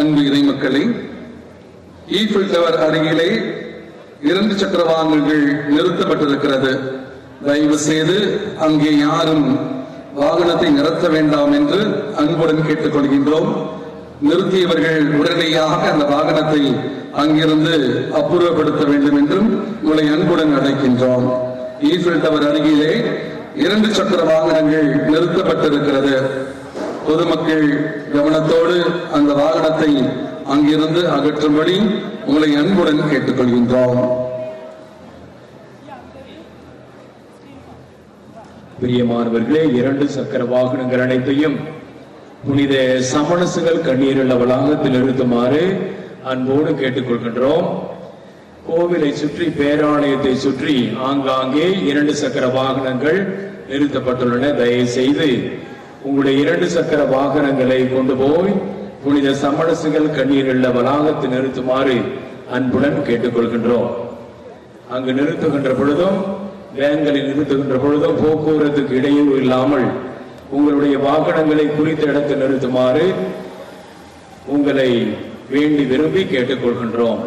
அன்பு இறைமக்களை Eiffel tower அருகிலே இரண்டு சக்கர வாகனங்கள் நிறுத்தப்பட்டிருக்கிறது. தயவு செய்து அங்கே யாரும் வாகனத்தை நிறுத்த வேண்டாம் என்று அன்புடன் கேட்டுக்கொள்கின்றோம். நிறுத்தியவர்கள் உடனடியாக அந்த வாகனத்தை அங்கிருந்து அப்புறப்படுத்த வேண்டும் என்றும் உங்களை அன்புடன் அழைக்கின்றோம். ஈஃபில் டவர் அருகிலே இரண்டு சக்கர வாகனங்கள் நிறுத்தப்பட்டிருக்கிறது. பொதுமக்கள் கவனத்தோடு அந்த வாகனத்தை அங்கிருந்து அகற்றும்படி உங்களை அன்புடன் கேட்டுக்கொள்கின்றோம். பிரியமானவர்களே இரண்டு சக்கர வாகனங்கள் அனைத்தையும் புனித சமணசுகள் கண்ணீருள்ள வளாகத்தில் நிறுத்துமாறு அன்போடு கேட்டுக்கொள்கின்றோம். கோவிலை சுற்றி பேராலயத்தை சுற்றி ஆங்காங்கே இரண்டு சக்கர வாகனங்கள் நிறுத்தப்பட்டுள்ளன. தயவு செய்து உங்களுடைய இரண்டு சக்கர வாகனங்களை கொண்டு போய் புனித சமணசுகள் கண்ணீருள்ள வளாகத்தை நிறுத்துமாறு அன்புடன் கேட்டுக்கொள்கின்றோம். அங்கு நிறுத்துகின்ற பொழுதும் வேன்களை நிறுத்துகின்ற பொழுதும் போக்குவரத்துக்கு இடையூறு இல்லாமல் உங்களுடைய வாகனங்களை குறித்த இடத்தில் நிறுத்துமாறு உங்களை வேண்டி விரும்பி கேட்டுக்கொள்கின்றோம்.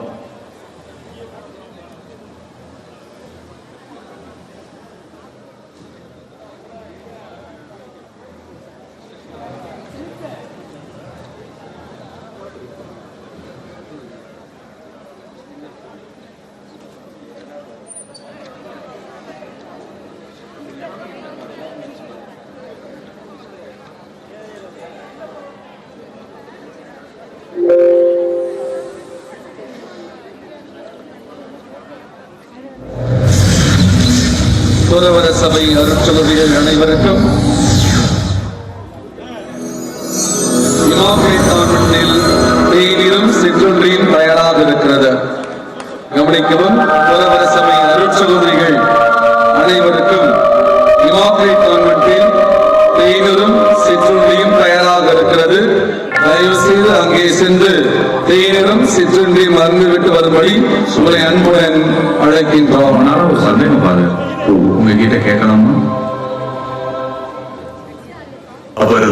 துறவர சபை அருட்சபதிகள் அனைவருக்கும் இமாமுலை தேநீரும் சிற்றுண்டியும் தயாராக இருக்கிறது கவனிக்கவும் துறவர சபை அருட்சகோதரிகள் அனைவருக்கும் இமாமுலை கான்வென்டில் தேநீரும் சிற்றுண்டியும் தயாராக இருக்கிறது. தயவு செய்து அங்கே சென்று தேநீரும் சிற்றுண்டியும் அருந்துவிட்டு வரும்படி உங்களை அன்புடன் அழைக்கின்றோம். அதனால ஒரு சந்தேகம் பாரு. உங்ககிட்ட கேட்கலாமா அவர்